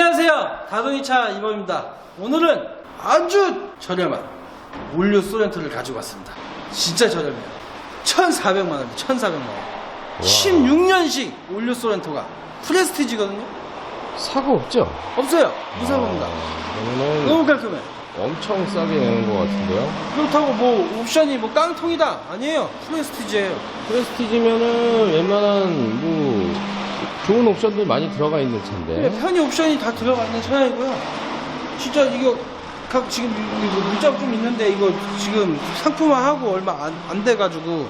안녕하세요. 다동이차 이범입니다. 오늘은 아주 저렴한 올류 소렌토를 가지고 왔습니다. 진짜 저렴해요. 1,400만 원입니다. 1,400만 원. 16년식 올류 소렌토가 프레스티지거든요. 사고 없죠? 없어요. 무사고입니다. 그러면은 너무 깔끔해. 엄청 싸게 내는 것 같은데요? 그렇다고 뭐 옵션이 뭐 깡통이다 아니에요. 프레스티지예요. 프레스티지면은 웬만한 뭐 좋은 옵션들 많이 들어가 있는 차인데 근데 편의 옵션이 다 들어가 있는 차량이고요. 진짜 이거 각 지금 물자국 좀 있는데 이거 지금 상품화하고 얼마 안, 안 돼가지고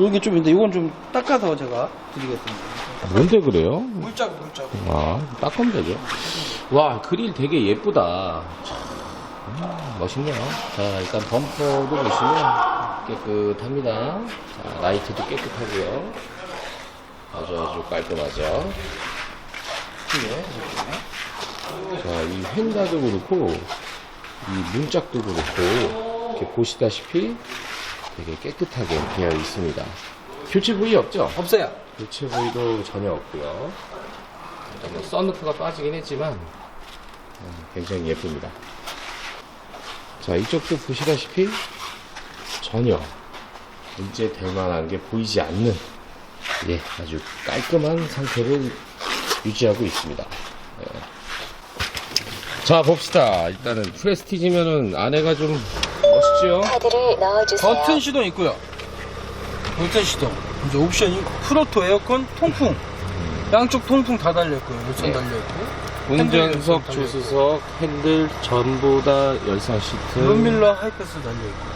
여기 좀 있는데 이건 좀 닦아서 제가 드리겠습니다. 뭔데 그래요? 물자국 물자국. 아, 닦으면 되죠. 와, 그릴 되게 예쁘다. 참, 음, 멋있네요. 자, 일단 범퍼도 보시면 깨끗합니다. 자, 라이트도 깨끗하고요. 아주 아주 깔끔하죠. 자, 이 휀다도 그렇고, 이 문짝도 그렇고, 이렇게 보시다시피 되게 깨끗하게 되어 있습니다. 교체 부위 없죠? 없어요. 교체 부위도 전혀 없고요. 일단 뭐 썬루프가 빠지긴 했지만 음, 굉장히 예쁩니다. 자 이쪽도 보시다시피 전혀 문제 될 만한 게 보이지 않는 예 아주 깔끔한 상태를 유지하고 있습니다. 예. 자 봅시다. 일단은 프레스티지면은 안에가 좀 멋있죠? 카드를 넣어주세요. 버튼 시동 있고요. 버튼 시동. 이제 옵션이 프로토 에어컨 통풍. 양쪽 통풍 다 달려있고요. 열선 네. 달려있고. 운전석, 핸들 조수석, 핸들 전부 다 열선 시트. 룸밀러 하이패스 달려있고.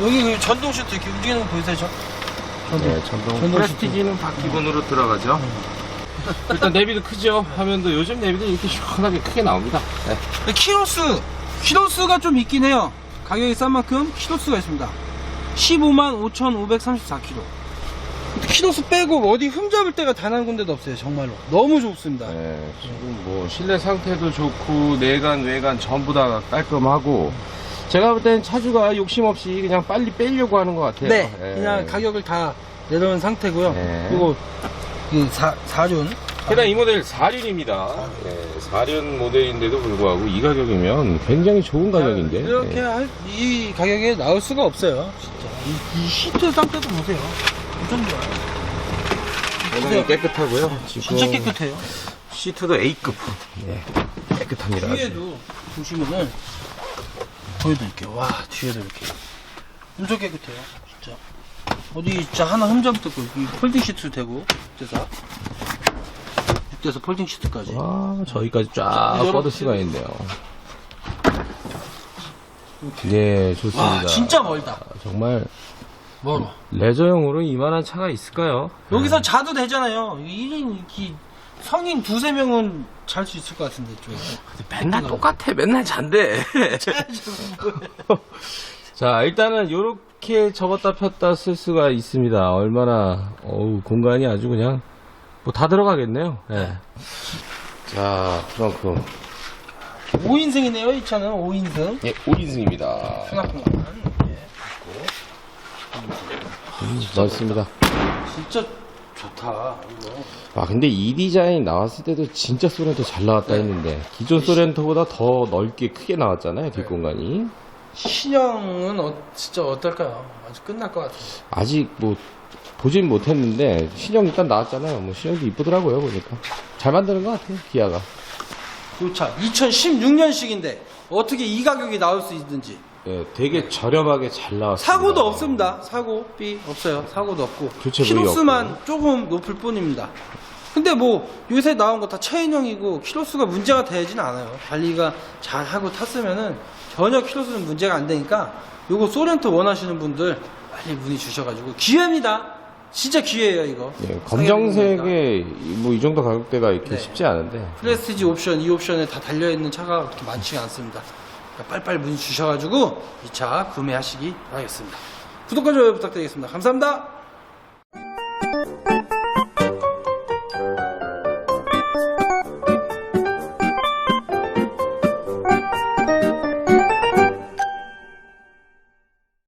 여기 그 전동 시트 이렇게 움직이는 거 보이세요? 저? 전동. 네, 전동 전동 프레스티지는 바퀴건으로 들어가죠. 일단 내비도 크죠. 화면도 요즘 내비도 이렇게 시원하게 크게 나옵니다. 네. 키로수 키로수가 좀 있긴 해요 가격이 싼 만큼 키로수가 있습니다 15만 5,534km 키로수 빼고 어디 흠잡을 데가 단 한 군데도 없어요 정말로 너무 좋습니다 네, 지금 뭐 실내 상태도 좋고 내관 외관 전부 다 깔끔하고 제가 볼 땐 차주가 욕심 없이 그냥 빨리 빼려고 하는 것 같아요. 네 예. 그냥 가격을 다 내려놓은 상태고요 네. 그리고 이 사, 4륜 게다가 이 모델 4륜입니다. 네, 4륜 모델인데도 불구하고 이 가격이면 굉장히 좋은 가격인데. 이렇게 네. 할, 이 가격에 나올 수가 없어요 진짜 이, 이 시트 상태도 보세요 엄청 좋아요 굉장히 깨끗하고요. 지금 진짜 깨끗해요 시트도 A급. 네, 깨끗합니다. 아주. 뒤에도 보시면은 보여드릴게요. 와 뒤에도 이렇게 엄청 깨끗해요. 진짜 어디 진짜 하나 흠잡도 없고 이 폴딩 시트 되고 6대사 6대사 폴딩 시트까지 와, 저기까지 쫙 뻗을 수가 있네요. 네, 좋습니다. 와 진짜 멀다. 정말 멀어. 레저용으로 이만한 차가 있을까요? 여기서 자도 되잖아요. 1인 이 성인 두세 명은 잘 수 있을 것 같은데 이쪽에서. 맨날 똑같아. 맨날 잔대. 자, 일단은 요렇게 접었다 폈다 쓸 수가 있습니다. 얼마나 어우, 공간이 아주 그냥 뭐 다 들어가겠네요. 예. 자, 트렁크. 5인승이네요 이 차는 5인승. 예, 5인승입니다. 수납 공간. 예. 넓습니다. 진짜 좋다 이거. 아, 근데 이 디자인 나왔을 때도 진짜 소렌토 잘 나왔다 했는데 기존 소렌토보다 더 넓게 크게 나왔잖아요, 뒷공간이. 신형은 어, 진짜 어떨까요? 아주 끝날 것 같아요. 아직 뭐 보진 못했는데 신형 일단 나왔잖아요. 뭐 신형도 이쁘더라고요 보니까 잘 만드는 것 같아요 기아가. 이차 2016년식인데 어떻게 이 가격이 나올 수 있는지 예, 되게 저렴하게 잘 나왔습니다. 사고도 없습니다. 사고 B 없어요. 사고도 없고 교체 부위 키로수만 조금 높을 뿐입니다. 근데 뭐 요새 나온 거다 차인형이고 키로수가 문제가 되지는 않아요. 관리가 잘 하고 탔으면은 전혀 키로수는 문제가 안 되니까 요거 소렌토 원하시는 분들 빨리 문의 주셔가지고 기회입니다. 진짜 기회예요 이거. 예, 검정색에 뭐 이 정도 가격대가 이렇게 네. 쉽지 않은데 프레스티지 옵션, 이 옵션에 다 달려 있는 차가 그렇게 많지가 않습니다. 그러니까 빨리빨리 문의 주셔가지고 이 차 구매하시기 바라겠습니다. 구독과 좋아요 부탁드리겠습니다. 감사합니다.